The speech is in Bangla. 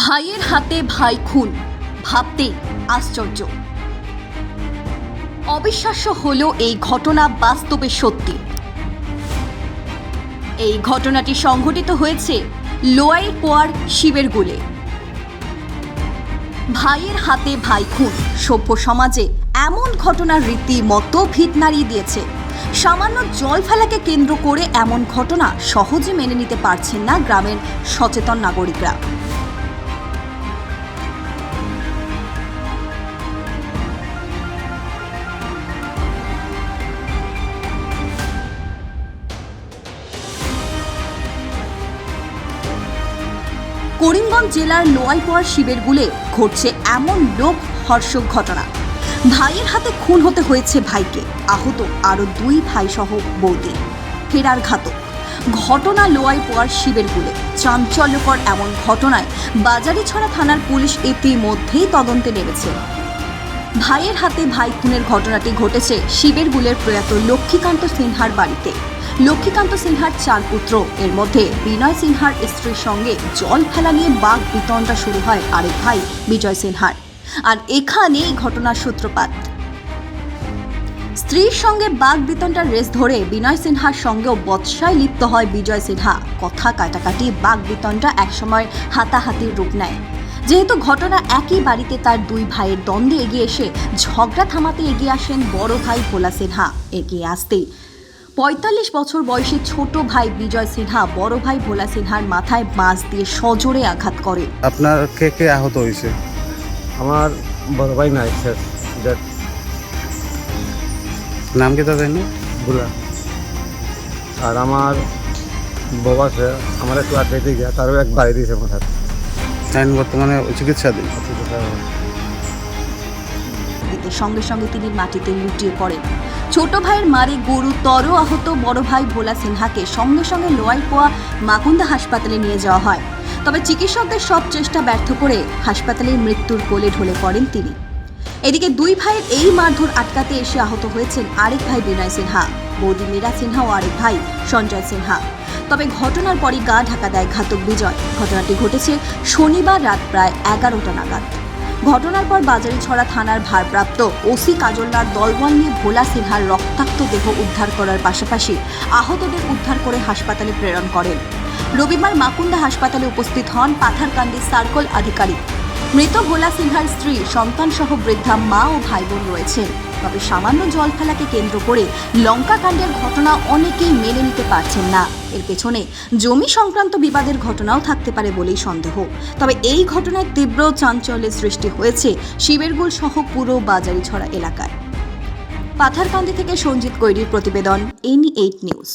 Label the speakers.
Speaker 1: ভাইয়ের হাতে ভাই খুন। ভাবতে আশ্চর্য। অবিশ্বাস্য হলো এই ঘটনা বাস্তবে সত্যি। এই ঘটনাটি সংঘটিত হয়েছে লোয়াই পোয়ার শিবের গুলে। ভাইয়ের হাতে ভাই খুন। সভ্য সমাজে এমন ঘটনার রীতিমতো ভিত নাড়িয়ে দিয়েছে। সামান্য জল ফেলাকে কেন্দ্র করে এমন ঘটনা সহজে মেনে নিতে পারছেন না গ্রামের সচেতন নাগরিকরা। করিমগঞ্জ জেলার লোয়াইপোয়ার শিবের গুলে ঘটছে এমন লোক হর্ষক ঘটনা। ভাইয়ের হাতে খুন হতে হয়েছে ভাইকে। আহত আরও দুই ভাই সহ বৌদি। ফেরার ঘাতক। ঘটনা লোয়াইপোয়ার শিবের গুলে। চাঞ্চল্যকর এমন ঘটনায় বাজারিছড়া থানার পুলিশ ইতিমধ্যেই তদন্তে নেমেছে। ভাইয়ের হাতে ভাই খুনের ঘটনাটি ঘটেছে শিবের গুলের প্রয়াত লক্ষ্মীকান্ত সিনহার বাড়িতে। লক্ষ্মীকান্ত সিনহার চার পুত্র। এর মধ্যে বিনয় সিনহার স্ত্রীর সঙ্গে জল ফেলা নিয়ে বাঘ বিতণ্ডা শুরু হয় আরেক ভাই বিজয় সিনহার। আর এখানে এই ঘটনার সূত্রপাত। স্ত্রীর সঙ্গে বাঘ বিতণ্ডার রেস ধরে বিনয় সিনহার সঙ্গেও বৎসায় লিপ্ত হয় বিজয় সিনহা। কথা কাটাকাটি বাঘ বিতণ্ডা একসময় হাতাহাতির রূপ নেয়। যেহেতু ঘটনা একই বাড়িতে তার দুই ভাইয়ের দ্বন্দ্বে এগিয়ে এসে ঝগড়া থামাতে এগিয়ে আসেন বড় ভাই ভোলা সিনহা। এগিয়ে আসতেই পঁয়তাল্লিশ বছর বয়সী ছোট ভাই বিজয় সিনহা বড় ভাই ভোলা সিনহার মাথায় বাঁশ দিয়ে সজোরে আঘাত করে।
Speaker 2: আপনার কে কে আহত হয়েছে?
Speaker 3: আমার বড় ভাই নাই স্যার।
Speaker 2: নাম কি তাদের না
Speaker 3: বুলা আর আমার বউ আছে আমার একটু আটকে গিয়া তারও এক বাড়ি দিয়েছে মাথার
Speaker 2: আইন বর্তমানে চিকিৎসাধীন।
Speaker 1: এতে সঙ্গে সঙ্গে তিনি মাটিতে লুটিয়ে পড়েন। ছোট ভাইয়ের মারে গুরুতর আহত, বড় ভাই ভোলা সিনহাকে সঙ্গে সঙ্গে লোয়াই পোয়া মাকুন্দা হাসপাতালে নিয়ে যাওয়া হয়। তবে চিকিৎসকদের সব চেষ্টা ব্যর্থ করে হাসপাতালে মৃত্যুর কোলে ঢলে পড়েন তিনি। এদিকে দুই ভাইয়ের এই মারধর আটকাতে এসে আহত হয়েছেন আরেক ভাই বিনয় সিনহা। বৌদি মীরা সিনহা ও আরেক ভাই সঞ্জয় সিনহা। তবে ঘটনার পরই গা ঢাকা দেয় ঘাতক বিজয়। ঘটনাটি ঘটেছে শনিবার রাত প্রায় এগারোটা নাগাদ। ঘটনার পর বাজারিছড়া থানার ভারপ্রাপ্ত ওসি কাজলদার দলবল নিয়ে ভোলা সিনহার রক্তাক্ত দেহ উদ্ধার করার পাশাপাশি আহতদের উদ্ধার করে হাসপাতালে প্রেরণ করেন। রবিবার মাকুন্দা হাসপাতালে উপস্থিত হন পাথারকান্দি সার্কল আধিকারিক। মৃত ভোলা সিনহার স্ত্রী সন্তান সহ বৃদ্ধা মা ও ভাই বোন রয়েছেন তবে সামান্য জল ফেলাকে কেন্দ্র করে লঙ্কা কাণ্ডের ঘটনা অনেকেই মেনে নিতে পারছেন না। এর পেছনে জমি সংক্রান্ত বিবাদের ঘটনাও থাকতে পারে বলেই সন্দেহ। তবে এই ঘটনায় তীব্র চাঞ্চল্যের সৃষ্টি হয়েছে শিবেরগুল সহ পুরো বাজারিছড়া এলাকায়। পাথারকান্দি থেকে সঞ্জিত কৈরির প্রতিবেদন, এনি এইট নিউজ।